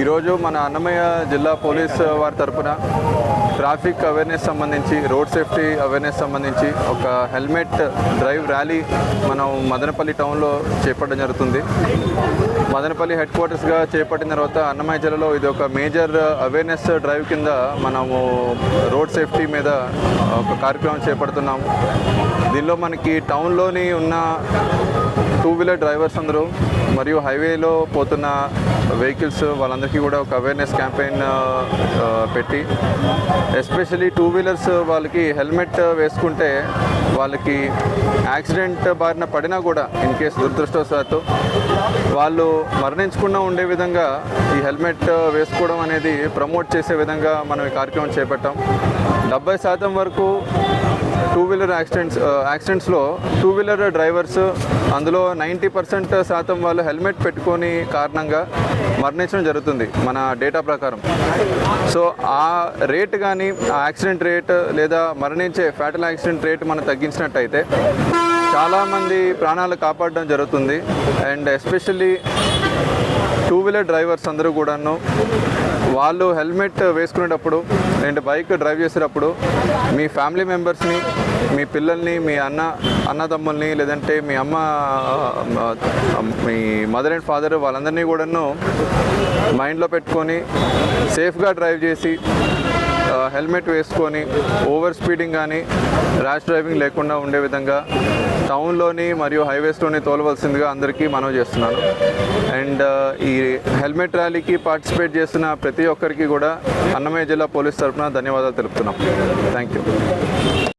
ఈరోజు మన అన్నమయ్య జిల్లా పోలీస్ వారి తరపున ట్రాఫిక్ అవేర్నెస్ సంబంధించి రోడ్ సేఫ్టీ అవేర్నెస్ సంబంధించి ఒక హెల్మెట్ డ్రైవ్ ర్యాలీ మనం మదనపల్లి టౌన్లో చేపట్టడం జరుగుతుంది. మదనపల్లి హెడ్ క్వార్టర్స్గా చేపట్టిన తర్వాత అన్నమయ్య జిల్లాలో ఇది ఒక మేజర్ అవేర్నెస్ డ్రైవ్ కింద మనము రోడ్ సేఫ్టీ మీద ఒక కార్యక్రమం చేపడుతున్నాము. దీనిలో మనకి టౌన్లోని ఉన్న టూ వీలర్ డ్రైవర్స్ అందరూ మరియు హైవేలో పోతున్న వెహికల్స్ వాళ్ళందరికీ కూడా ఒక అవేర్నెస్ క్యాంపెయిన్ పెట్టి ఎస్పెషలీ టూ వీలర్స్ వాళ్ళకి హెల్మెట్ వేసుకుంటే వాళ్ళకి యాక్సిడెంట్ బారిన పడినా కూడా ఇన్ కేస్ దురదృష్టవశాత్తు వాళ్ళు మరణించకుండా ఉండే విధంగా ఈ హెల్మెట్ వేసుకోవడం అనేది ప్రమోట్ చేసే విధంగా మనం ఈ కార్యక్రమం చేపట్టాం. డెబ్బై శాతం వరకు టూ వీలర్ యాక్సిడెంట్స్ యాక్సిడెంట్స్లో టూ వీలర్ డ్రైవర్స్ అందులో నైంటీ పర్సెంట్ శాతం వాళ్ళు హెల్మెట్ పెట్టుకొని కారణంగా మరణించడం జరుగుతుంది మన డేటా ప్రకారం. సో ఆ రేట్ కానీ ఆ యాక్సిడెంట్ రేట్ లేదా మరణించే ఫ్యాటల్ యాక్సిడెంట్ రేట్ మనం తగ్గించినట్టయితే చాలామంది ప్రాణాలు కాపాడడం జరుగుతుంది. And especially two wheeler drivers అందరూ కూడాను వాళ్ళు హెల్మెట్ వేసుకునేటప్పుడు అండ్ బైక్ డ్రైవ్ చేసేటప్పుడు మీ ఫ్యామిలీ మెంబర్స్ని మీ పిల్లల్ని మీ అన్న అన్నదమ్ముల్ని లేదంటే మీ అమ్మ మీ మదర్ అండ్ ఫాదర్ వాళ్ళందరినీ కూడాను మైండ్లో పెట్టుకొని సేఫ్గా డ్రైవ్ చేసి హెల్మెట్ వేసుకొని ఓవర్ స్పీడింగ్ కానీ ర్యాష్ డ్రైవింగ్ లేకుండా ఉండే విధంగా టౌన్లోని మరియు హైవేస్లోని తోలవలసిందిగా అందరికీ మనవి చేస్తున్నాను. అండ్ ఈ హెల్మెట్ ర్యాలీకి పార్టిసిపేట్ చేస్తున్న ప్రతి ఒక్కరికి కూడా అన్నమయ్య జిల్లా పోలీస్ తరఫున ధన్యవాదాలు తెలుపుతున్నాం. Thank you